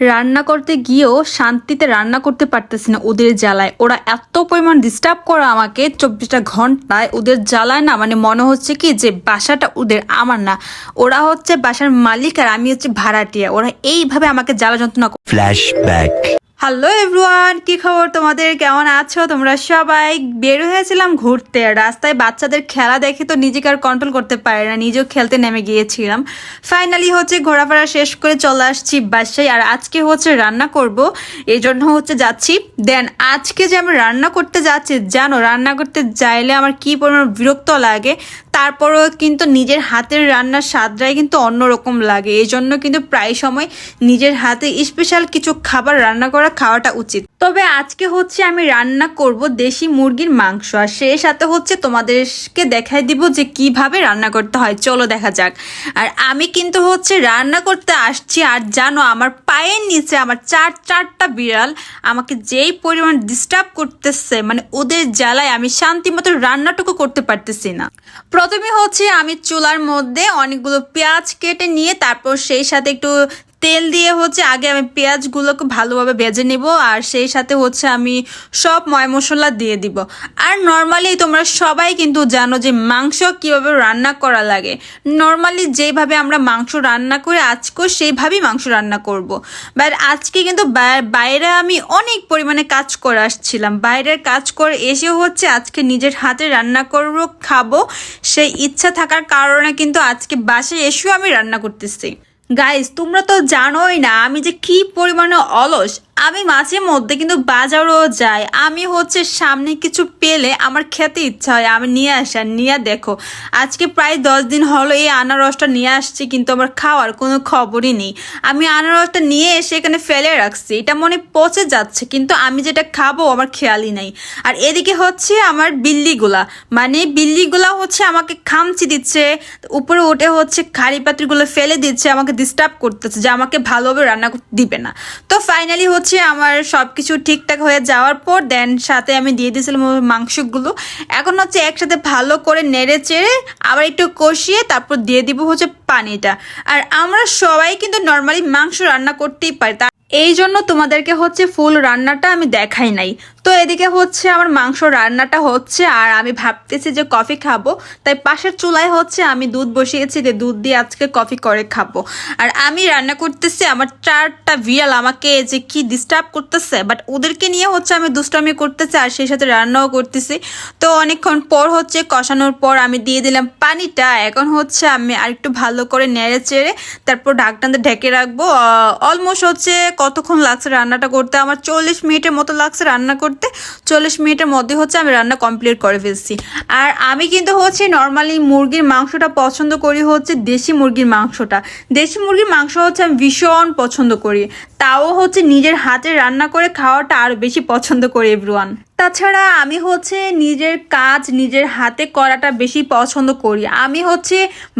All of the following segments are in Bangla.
রান্না করতে গিয়েও শান্তিতে রান্না করতে পারতেছি না ওদের জ্বালায়। ওরা এত পরিমাণ ডিস্টার্ব করে আমাকে চব্বিশটা ঘন্টায় ওদের জ্বালায় না মানে মনে হচ্ছে কি যে বাসাটা ওদের আমার না। ওরা হচ্ছে বাসার মালিক আর আমি হচ্ছে ভাড়াটিয়া। ওরা এইভাবে আমাকে জ্বালা যন্ত্রণা করে। হ্যালো এভরিওয়ান কি খবর তোমাদের? কেমন আছো? তোমরা সবাই? বের হয়েছিলাম ঘুরতে। রাস্তায় বাচ্চাদের খেলা দেখে তো নিজেকে আর কন্ট্রোল করতে পারে না। নিজেও খেলতে নেমে গিয়েছিলাম। ফাইনালি হচ্ছে ঘোরাফেরা শেষ করে চলে আসছি বাসায়। আর আজকে হচ্ছে রান্না করব। এই জন্য হচ্ছে যাচ্ছি। দেন আজকে যে আমি রান্না করতে যাচ্ছি, জানো, রান্না করতে যাইলে আমার কি পরিমাণ বিরক্ত লাগে। তারপরেও কিন্তু নিজের হাতের রান্নার স্বাদটাই কিন্তু অন্যরকম লাগে। এই জন্য কিন্তু প্রায় সময় নিজের হাতে স্পেশাল কিছু খাবার রান্না করা খাওয়াটা উচিত। তবে আজকে হচ্ছে আমি রান্না করব দেশি মুরগির মাংস। আর সেই সাথে হচ্ছে তোমাদেরকে দেখাই দিব যে কীভাবে রান্না করতে হয়। চলো দেখা যাক। আর আমি কিন্তু হচ্ছে রান্না করতে আসছি। আর জানো, আমার পায়ের নিচে আমার চার চারটা বিড়াল আমাকে যেই পরিমাণ ডিস্টার্ব করতেছে মানে ওদের জ্বালায় আমি শান্তি মতো রান্নাটুকু করতে পারতেছি না। প্রথমে হচ্ছে আমি চুলার মধ্যে অনেকগুলো পেঁয়াজ কেটে নিয়ে, তারপর সেই সাথে একটু তেল দিয়ে হচ্ছে আগে আমি পেঁয়াজগুলোকে ভালোভাবে ভেজে নেব, আর সেই সাথে হচ্ছে আমি সব ময় মশলা দিয়ে দিব। আর নর্মালি তোমরা সবাই কিন্তু জানো যে মাংস কীভাবে রান্না করা লাগে। নর্মালি যেভাবে আমরা মাংস রান্না করে, আজকেও সেইভাবেই মাংস রান্না করব। বাট আজকে কিন্তু বাইরে আমি অনেক পরিমাণে কাজ করে আসছিলাম। বাইরের কাজ করে এসে হচ্ছে আজকে নিজের হাতে রান্না করব, খাব। সেই ইচ্ছা থাকার কারণে কিন্তু আজকে বাসায় এসেও আমি রান্না করতেছি। গাইস তোমরা তো জানোই না আমি যে কি পরিমাণে অলস। আমি মাঝে মধ্যে কিন্তু বাজারও যাই। আমি হচ্ছে সামনে কিছু পেলে আমার খেতে ইচ্ছা হয়। আমি নিয়ে আসি। আর নিয়ে দেখো, আজকে প্রায় দশ দিন হলো এই আনারসটা নিয়ে আসছি, কিন্তু আমার খাওয়ার কোনো খবরই নেই। আমি আনারসটা নিয়ে এসে এখানে ফেলে রাখছি। এটা মনে পচে যাচ্ছে, কিন্তু আমি যেটা খাব আমার খেয়ালই নেই। আর এদিকে হচ্ছে আমার বিল্লিগুলা। মানে বিল্লিগুলা হচ্ছে আমাকে খামচি দিচ্ছে, উপরে উঠে হচ্ছে খাড়ি পাত্রগুলো ফেলে দিচ্ছে, আমাকে ডিস্টার্ব করতেছে যে আমাকে ভালোভাবে রান্না করতে দিবে না। তো ফাইনালি হচ্ছে আমার সব কিছু ঠিকঠাক হয়ে যাওয়ার পর দেন সাথে আমি দিয়ে দিয়েছিলাম মাংসগুলো। এখন হচ্ছে একসাথে ভালো করে নেড়ে চেড়ে আবার একটু কষিয়ে তারপর দিয়ে দিব হচ্ছে পানিটা। আর আমরা সবাই কিন্তু নর্মালি মাংস রান্না করতেই পারি। তা এই জন্য তোমাদেরকে হচ্ছে ফুল রান্নাটা আমি দেখাই নাই। তো এদিকে হচ্ছে আমার মাংস রান্নাটা হচ্ছে, আর আমি ভাবতেছি যে কফি খাব। তাই পাশের চুলায় হচ্ছে আমি দুধ বসিয়েছি, যে দুধ দিয়ে আজকে কফি করে খাব। আর আমি রান্না করতেছি, আমার চারটা বিড়াল আমাকে যে কি ডিস্টার্ব করতেছে বাট ওদেরকে নিয়ে হচ্ছে আমি দুষ্টামি করতেছি, আর সেই সাথে রান্নাও করতেছি। তো অনেকক্ষণ পর হচ্ছে কষানোর পর আমি দিয়ে দিলাম পানিটা, এখন হচ্ছে আমি আরেকটু ভালো করে নেড়ে চেড়ে তারপর ঢাকনাতে ঢেকে রাখব। অলমোস্ট হচ্ছে কতক্ষণ লাগছে রান্নাটা করতে? আমার চল্লিশ মিনিটের মতো লাগছে রান্না করতে। চল্লিশ মিনিটের মধ্যে হচ্ছে আমি রান্না কমপ্লিট করে ফেলছি। আর আমি কিন্তু হচ্ছে নর্মালি মুরগির মাংসটা পছন্দ করি হচ্ছে দেশি মুরগির মাংসটা। দেশি মুরগির মাংস হচ্ছে আমি ভীষণ পছন্দ করি। তাও হচ্ছে নিজের হাতে রান্না করে খাওয়াটা আরও বেশি পছন্দ করি এভরিওয়ান তাছাড়া আমি হচ্ছে নিজের কাজ নিজের হাতে করাটা বেশি পছন্দ করি। আমি হচ্ছে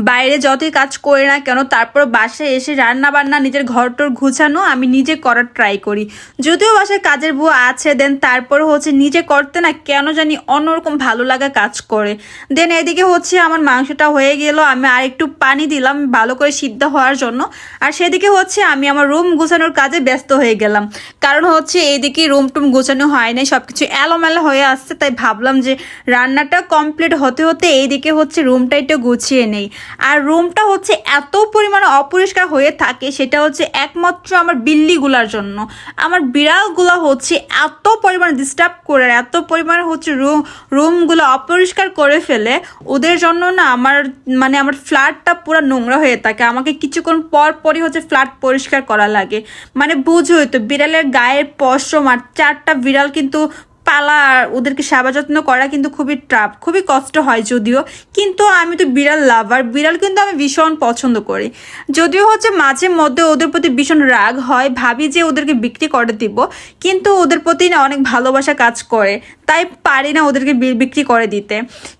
বাইরে যতই কাজ করি না কেন, তারপর বাসায় এসে রান্না বান্না নিজের ঘরটর গুছানো আমি নিজে করার ট্রাই করি। যদিও বাসায় কাজের বুয়া আছে দেন তারপর হচ্ছে নিজে করতে না কেন জানি অন্যরকম ভালো লাগা কাজ করে। দেন এদিকে হচ্ছে আমার মাংসটা হয়ে গেল, আমি আর একটু পানি দিলাম ভালো করে সিদ্ধ হওয়ার জন্য। আর সেদিকে হচ্ছে আমি আমার রুম গুছানোর কাজে ব্যস্ত হয়ে গেলাম। কারণ হচ্ছে এইদিকে রুম টুম গুছানো হয় নাই সব কিছু এলোমেলো হয়ে আসছে, তাই ভাবলাম যে রান্নাটা কমপ্লিট হতে হতে এইদিকে হচ্ছে রুমটা একটু গুছিয়ে নেই। আর রুমটা হচ্ছে এত পরিমাণে অপরিষ্কার হয়ে থাকে, সেটা হচ্ছে একমাত্র আমার বিল্লিগুলার জন্য। আমার বিড়ালগুলো হচ্ছে এত পরিমাণে ডিস্টার্ব করে, এত পরিমাণে হচ্ছে রুম রুমগুলো অপরিষ্কার করে ফেলে, ওদের জন্য না আমার মানে আমার ফ্ল্যাটটা পুরো নোংরা হয়ে থাকে। আমাকে কিছুক্ষণ পর পরই হচ্ছে ফ্ল্যাট পরিষ্কার করা লাগে। মানে বুঝোই তো, বিড়ালের গায়ের পশম আর চারটা বিড়াল কিন্তু পালা ওদেরকে সেবা যত্ন করা কিন্তু খুবই টাফ খুবই কষ্ট হয় যদিও। কিন্তু আমি তো বিড়াল লাভার বিড়াল কিন্তু আমি ভীষণ পছন্দ করি। যদিও হচ্ছে মাঝে মধ্যে ওদের প্রতি ভীষণ রাগ হয়, ভাবি যে ওদেরকে বিক্রি করে দিব, কিন্তু ওদের প্রতি না অনেক ভালোবাসা কাজ করে, তাই পারি না ওদেরকে বিক্রি করে দিতে।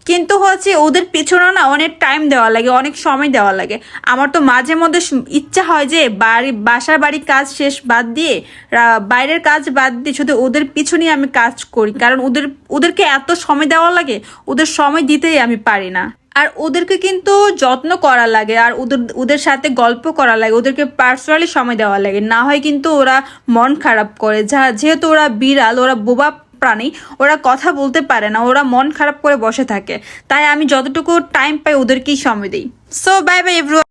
কিন্তু হচ্ছে ওদের পিছনে না অনেক টাইম দেওয়া লাগে, অনেক সময় দেওয়া লাগে। আমার তো মাঝে মধ্যে ইচ্ছা হয় যে বাড়ি, বাসার বাড়ির কাজ শেষ বাদ দিয়ে বাইরের কাজ বাদ দিয়ে শুধু ওদের পিছনেই আমি কাজ করি। কারণ ওদের, ওদেরকে এত সময় দেওয়া লাগে, ওদের সময় দিতেই আমি পারি না। আর ওদেরকে কিন্তু যত্ন করা লাগে, আর ওদের ওদের সাথে গল্প করা লাগে, ওদেরকে পার্সোনালি সময় দেওয়া লাগে। না হয় কিন্তু ওরা মন খারাপ করে। যা, যেহেতু ওরা বিড়াল, ওরা বোবা প্রাণী, ওরা কথা বলতে পারে না, ওরা মন খারাপ করে বসে থাকে। তাই আমি যতটুকু টাইম পাই ওদেরকেই সময় দিই। So bye bye everyone